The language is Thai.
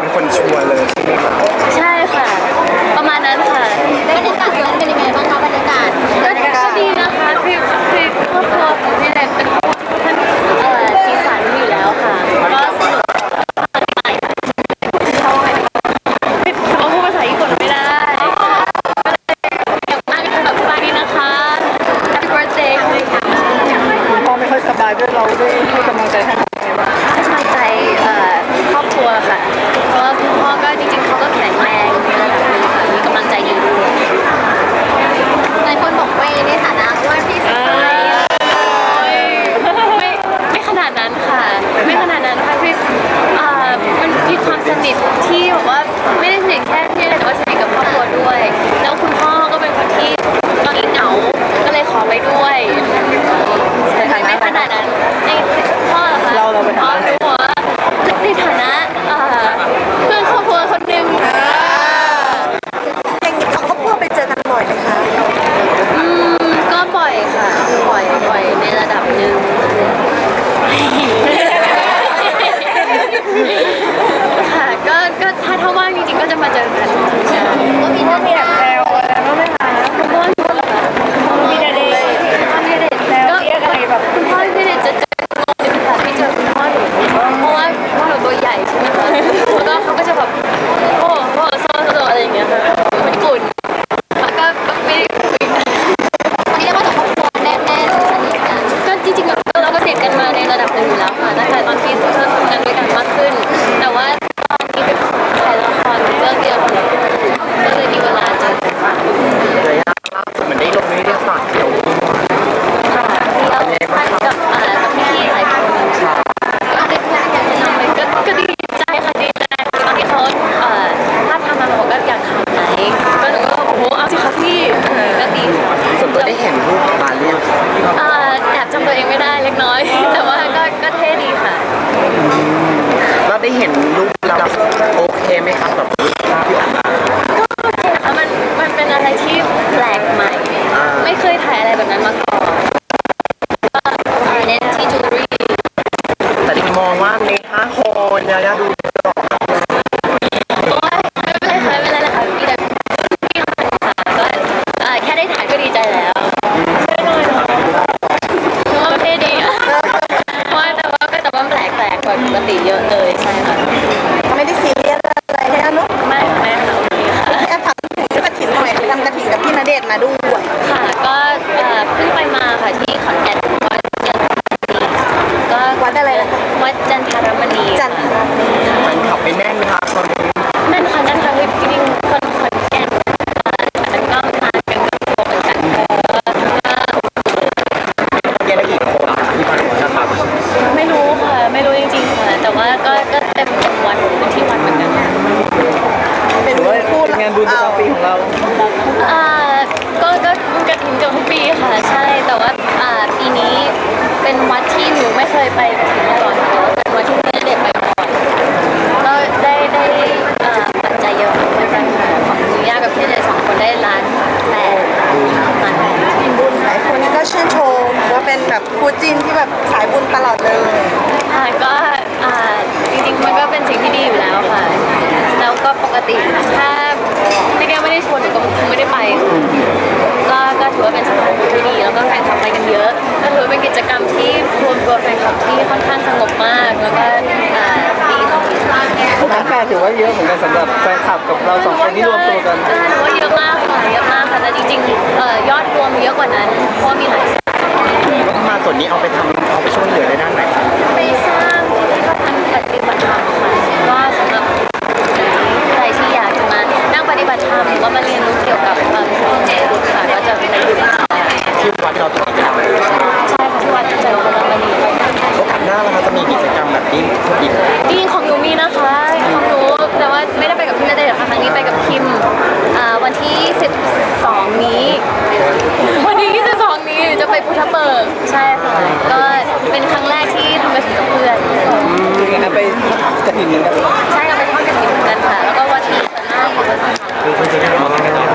เป็นคนชวนเลยที่มา มครับกับที่ออกมาก็โอเคค่มันมันเป็นอะไรที่แปลกใหม่ ไม่เคยถ่ายอะไรแบบนั้นมาก่อนก็เน้นที่จูเลีแต่ดิมองว่าเมห้าโคนยายาดูโอ้ยไม่เป็นไรค่ไม่เป็นไรนะคะพี่แต่ค่ก็แค่ได้ถ่ายก็ดีใจแล้ว กับพี่เลยสองคนได้ล้านแปดล้านบุญหลายคนก็ชื่นชมว่าเป็นแบบคู่จิ้นที่แบบสายบุญตลอดเลยก็จริงๆมันก็เป็นสิ่งที่ดีอยู่แล้วค่ะ แล้วก็ปกติถ้าพี่แก้ไม่ได้ชวนก็ไม่ได้ไป ก็ก็ถือว่าเป็นสถานที่ที่ดีแล้วก็แฟนคลับไปกันเยอะก็ถือเป็นกิจกรรมที่รวมตัวแฟนคลับที่ค่อนข้างสงบมากแล้วก็ ล้านแปดถือว่าเยอะเหมือนกันสำหรับแฟนคลับกับเราสองคนที่รวมตัวกันถือว่าเยอะมากค่ะเยอะมากค่ะแต่จริงๆเอ่อยอดรวมเยอะกว่านั้นเพราะมีหลายสาย มาส่วนนี้เอาไปทำเอาไปช่วยเหลือในด้านไน กระถิ่นกันใช่เป็นปทอดกระถิ่นกันค่ะ แล้วก็วันที่ส่วนมกค่ะพาน